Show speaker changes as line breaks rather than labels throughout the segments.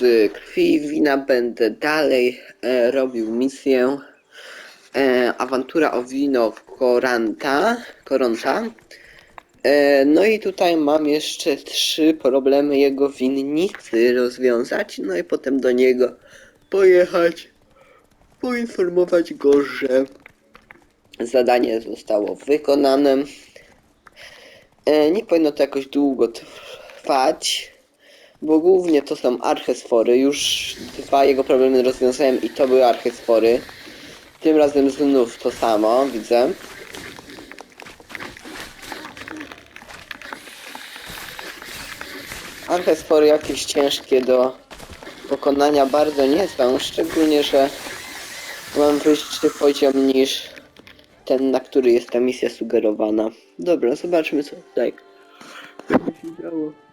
z krwi i wina będę dalej e, robił misję e, Awantura o wino Koranta, Koronta. E, no i tutaj mam jeszcze trzy problemy jego winnicy rozwiązać, no i potem do niego pojechać, poinformować go, że zadanie zostało wykonane. E, nie powinno to jakoś długo trwać, bo głównie to są archesfory. Już dwa jego problemy rozwiązałem i to były archesfory. Tym razem znów to samo, widzę. Archesfory jakieś ciężkie do pokonania bardzo nie są, szczególnie, że mam wyższy poziom niż ten, na który jest ta misja sugerowana. Dobra, zobaczmy co tutaj będzie się działo.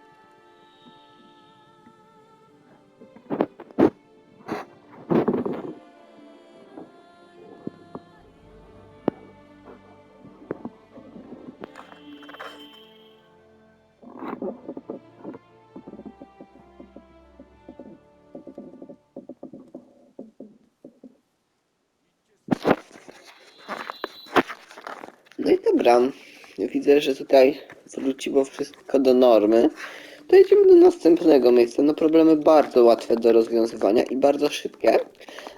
Dobra. Widzę, że tutaj wróciło wszystko do normy. To idziemy do następnego miejsca. No problemy bardzo łatwe do rozwiązywania i bardzo szybkie.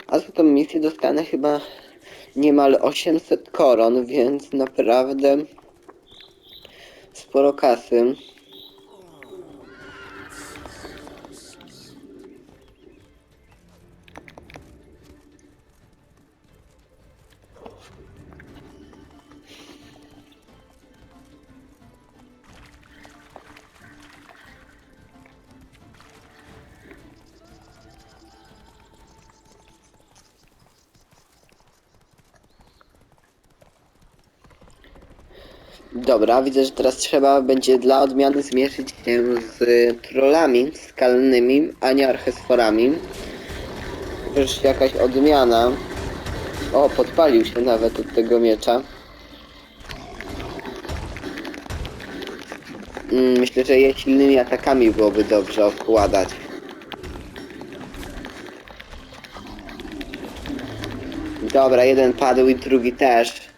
A za tą misję dostanę chyba niemal 800 koron, więc naprawdę sporo kasy. Dobra, widzę, że teraz trzeba będzie dla odmiany zmierzyć się z trollami skalnymi, a nie archesforami. Już jakaś odmiana. O, podpalił się nawet od tego miecza. Mm, Myślę, że je silnymi atakami byłoby dobrze okładać. Dobra, jeden padł i drugi też.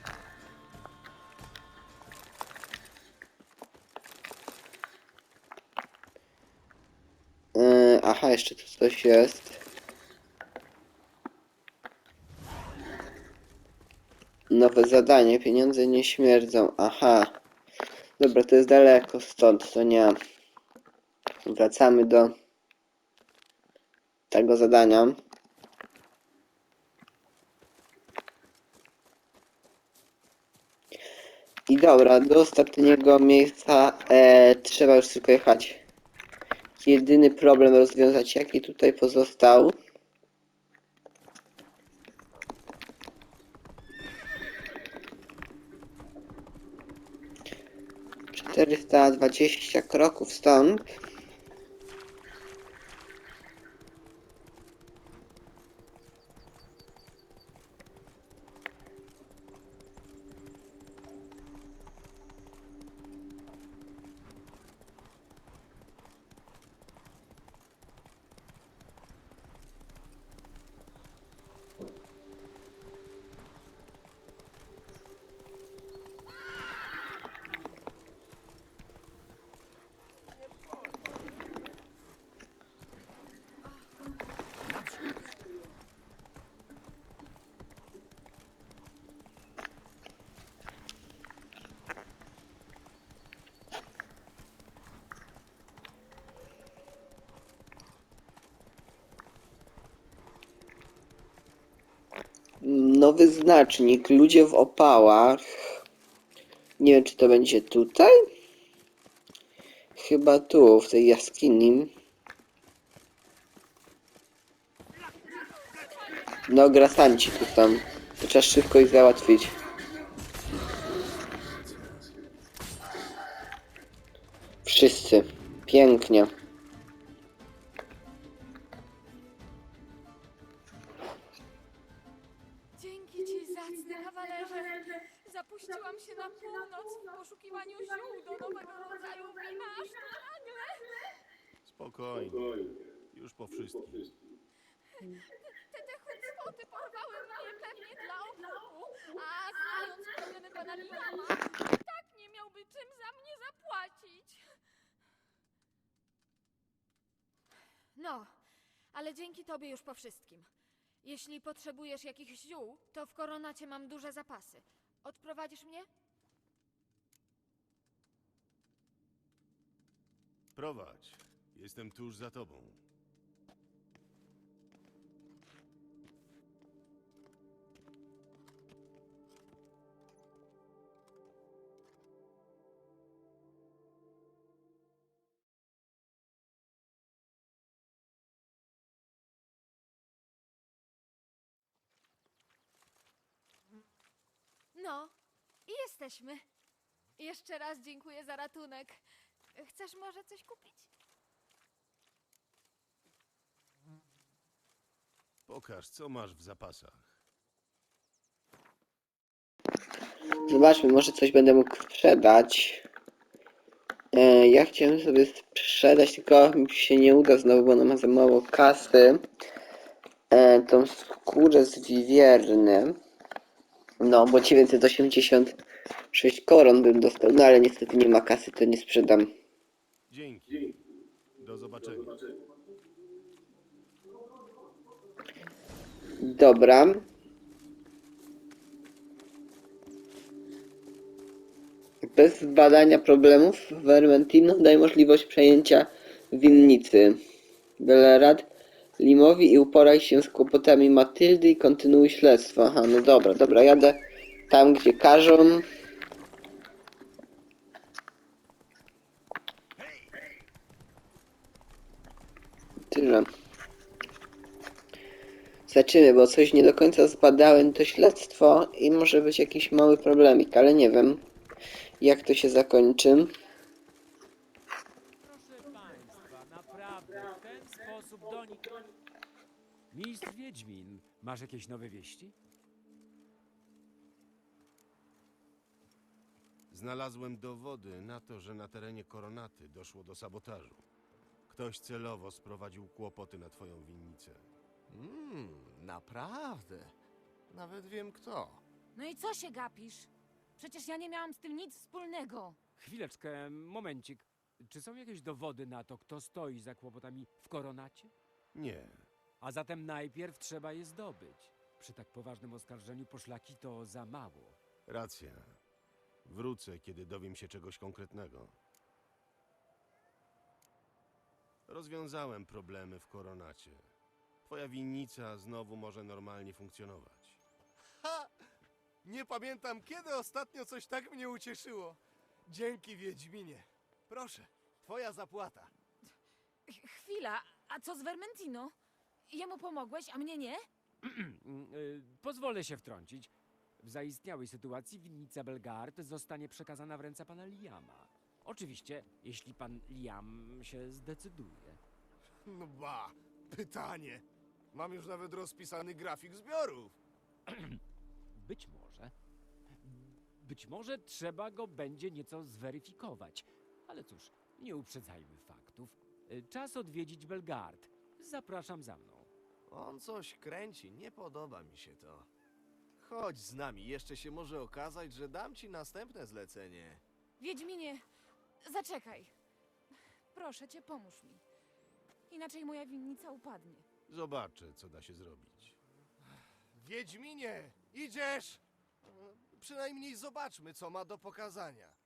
Jeszcze tu coś jest. Nowe zadanie, pieniądze nie śmierdzą. Aha. Dobra, to jest daleko stąd, to nie. Wracamy do tego zadania. I dobra, do ostatniego miejsca e, trzeba już tylko jechać. Jedyny problem rozwiązać, jaki tutaj pozostał. Czterysta dwadzieścia kroków stąd. Nowy znacznik. Ludzie w opałach. Nie wiem, czy to będzie tutaj? Chyba tu, w tej jaskini. No, grasanci tu są. To trzeba szybko ich załatwić. Wszyscy. Pięknie.
A znając problemy pana tak nie miałby czym za mnie zapłacić. No, ale dzięki tobie już po wszystkim. Jeśli potrzebujesz jakichś ziół, to w koronacie mam duże zapasy. Odprowadzisz mnie?
Prowadź. Jestem tuż za tobą.
No, i jesteśmy. Jeszcze raz dziękuję za ratunek. Chcesz może coś kupić?
Pokaż, co masz w zapasach.
Zobaczmy, może coś będę mógł sprzedać. E, ja chciałem sobie sprzedać, tylko mi się nie uda znowu, bo ona ma za mało kasy. E, tą skórę z wiwierny. No, bo 986 koron bym dostał, no ale niestety nie ma kasy, to nie sprzedam.
Dzięki. Do zobaczenia.
Dobra. Bez zbadania problemów Vermentino daje możliwość przejęcia winnicy. Belerad, Limowi i uporaj się z kłopotami Matyldy i kontynuuj śledztwo. Aha, no dobra, dobra, jadę tam, gdzie każą. Tyle. Zaczymy, bo coś nie do końca zbadałem to śledztwo i może być jakiś mały problemik, ale nie wiem jak to się zakończy.
Proszę państwa, naprawdę, w ten sposób do nich... Mistrz Wiedźmin, masz jakieś nowe wieści?
Znalazłem dowody na to, że na terenie Koronaty doszło do sabotażu. Ktoś celowo sprowadził kłopoty na twoją winnicę.
Mmm, naprawdę. Nawet wiem kto.
No i co się gapisz? Przecież ja nie miałam z tym nic wspólnego.
Chwileczkę, momencik. Czy są jakieś dowody na to, kto stoi za kłopotami w koronacie?
Nie.
A zatem najpierw trzeba je zdobyć. Przy tak poważnym oskarżeniu poszlaki to za mało.
Racja. Wrócę, kiedy dowiem się czegoś konkretnego. Rozwiązałem problemy w Koronacie. Twoja winnica znowu może normalnie funkcjonować.
Ha! Nie pamiętam, kiedy ostatnio coś tak mnie ucieszyło. Dzięki, Wiedźminie. Proszę, twoja zapłata.
Ch- Chwila, a co z Vermentino? Jemu pomogłeś, a mnie nie?
Y, Pozwolę się wtrącić. W zaistniałej sytuacji winnica Belgard zostanie przekazana w ręce pana Liama. Oczywiście, jeśli pan Liam się zdecyduje.
No ba, pytanie. Mam już nawet rozpisany grafik zbiorów.
Być może. Być może trzeba go będzie nieco zweryfikować. Ale cóż, nie uprzedzajmy faktów. Y, Czas odwiedzić Belgard. Zapraszam za mną.
On coś kręci, nie podoba mi się to. Chodź z nami, jeszcze się może okazać, że dam ci następne zlecenie.
Wiedźminie, zaczekaj. Proszę cię, pomóż mi. Inaczej moja winnica upadnie.
Zobaczę, co da się zrobić.
Wiedźminie, idziesz? Przynajmniej zobaczmy, co ma do pokazania.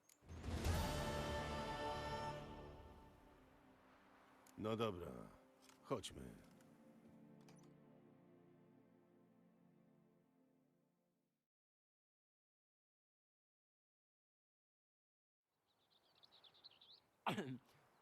No dobra, chodźmy.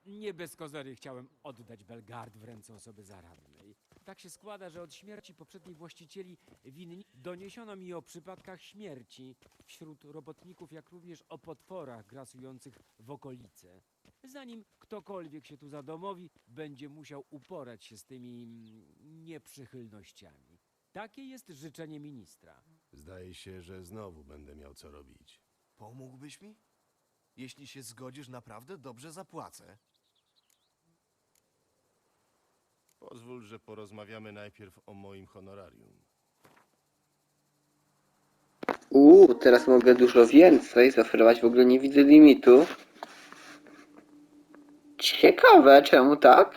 Nie bez kozery chciałem oddać Belgard w ręce osoby zaradnej. Tak się składa, że od śmierci poprzednich właścicieli winni doniesiono mi o przypadkach śmierci wśród robotników, jak również o potworach grasujących w okolice. Zanim ktokolwiek się tu zadomowi, będzie musiał uporać się z tymi mm, nieprzychylnościami. Takie jest życzenie ministra.
Zdaje się, że znowu będę miał co robić.
Pomógłbyś mi? Jeśli się zgodzisz, naprawdę dobrze zapłacę.
Pozwól, że porozmawiamy najpierw o moim honorarium.
Uuu, teraz mogę dużo więcej zaoferować, w ogóle nie widzę limitu. Ciekawe, czemu tak?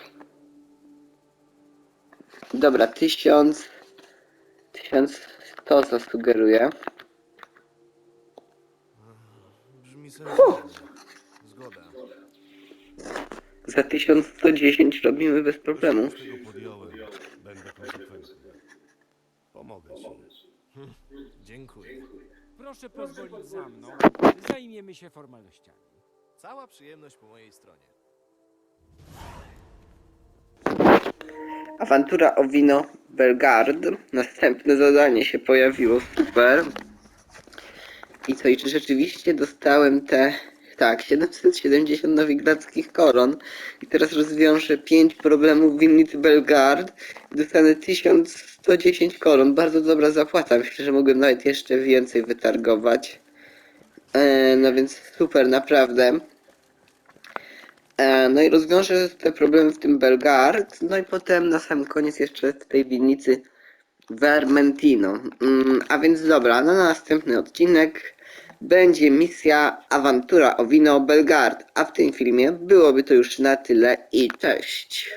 Dobra, tysiąc... Tysiąc... To co sugeruje?
Brzmi sensownie. Zgoda.
Za 1110 robimy bez problemu.
Z tego podjąłem. Będę konsekwentny. Pomogę ci.
Dziękuję.
Proszę pozwolić za mną. Zajmiemy się formalnościami.
Cała przyjemność po mojej stronie.
Awantura o wino Belgard. Następne zadanie się pojawiło, super. I co, i czy rzeczywiście dostałem te, tak, 770 nowigradzkich koron. I teraz rozwiążę 5 problemów winnicy Belgard. Dostanę 1110 koron. Bardzo dobra zapłata. Myślę, że mogłem nawet jeszcze więcej wytargować. E, no więc super, naprawdę. E, No i rozwiążę te problemy w tym Belgard. No i potem na sam koniec jeszcze w tej winnicy Vermentino. Mm, a więc dobra, na następny odcinek będzie misja Awantura o wino Belgard. A w tym filmie byłoby to już na tyle i cześć.